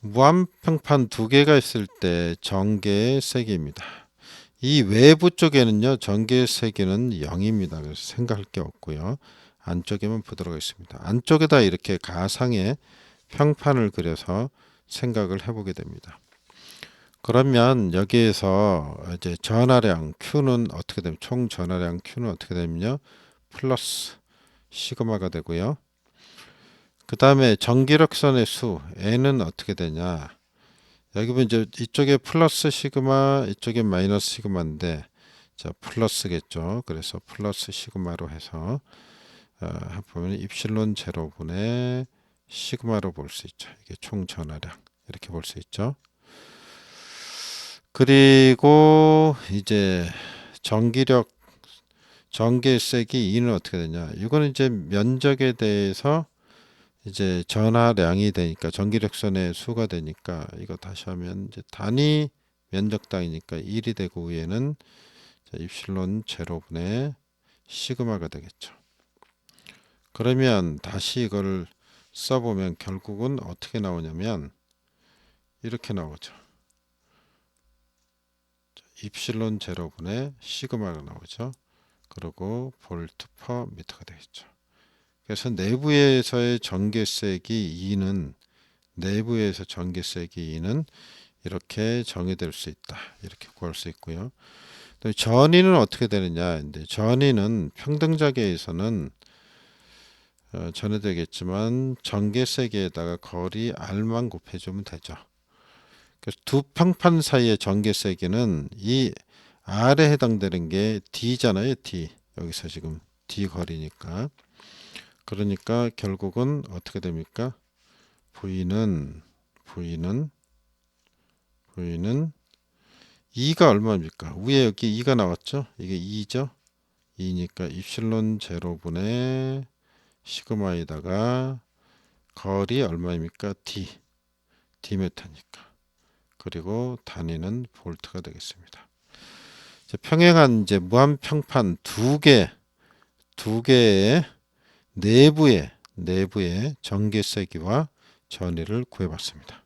무한평판 두 개가 있을 때 전개의 세기입니다. 이 외부 쪽에는요 전개의 세기는 0입니다. 그래서 생각할 게 없고요. 안쪽에만 부드러워 있습니다. 안쪽에다 이렇게 가상의 평판을 그려서 생각을 해보게 됩니다. 그러면 여기에서 이제 전하량 Q는 어떻게 되면 총 전하량 Q는 어떻게 되면요 플러스 시그마가 되고요. 그 다음에 전기력선의 수 n은 어떻게 되냐? 여기 이제 이쪽에 플러스 시그마, 이쪽에 마이너스 시그마인데 자 플러스겠죠. 그래서 플러스 시그마로 해서 어, 보면 입실론 제로분의 시그마로 볼 수 있죠. 이게 총 전하량 이렇게 볼 수 있죠. 그리고 이제 전기력 전개세기 2는 어떻게 되냐? 이거는 이제 면적에 대해서 이제 전하량이 되니까 전기력선의 수가 되니까 이거 다시 하면 이제 단위 면적당이니까 1이 되고 위에는 자, 입실론 제로분의 시그마가 되겠죠. 그러면 다시 이걸 써보면 결국은 어떻게 나오냐면 이렇게 나오죠. 자, 입실론 제로분의 시그마가 나오죠. 그리고 볼트 퍼 미터가 되겠죠. 그래서 내부에서의 전개색이 2는 내부에서 전개색이 2는 이렇게 정의될 수 있다. 이렇게 구할 수 있고요. 또 전위는 어떻게 되느냐? 이제 전위는 평등자계에서는 어, 전해되겠지만 전개세기에다가 거리 r만 곱해주면 되죠. 그래서 두 평판 사이의 전개세기는 이 r에 해당되는 게 d잖아요. d 여기서 지금 d 거리니까. 그러니까 결국은 어떻게 됩니까? V는 V는 V는 2가 얼마입니까? 위에 여기 2가 나왔죠? 이게 2죠? 2니까 입실론 제로분의 시그마에다가 거리 얼마입니까? D D메타니까 그리고 단위는 볼트가 되겠습니다. 평행한 이제 무한 평판 두 개, 두 개의 내부의 내부의 전개세기와 전위를 구해봤습니다.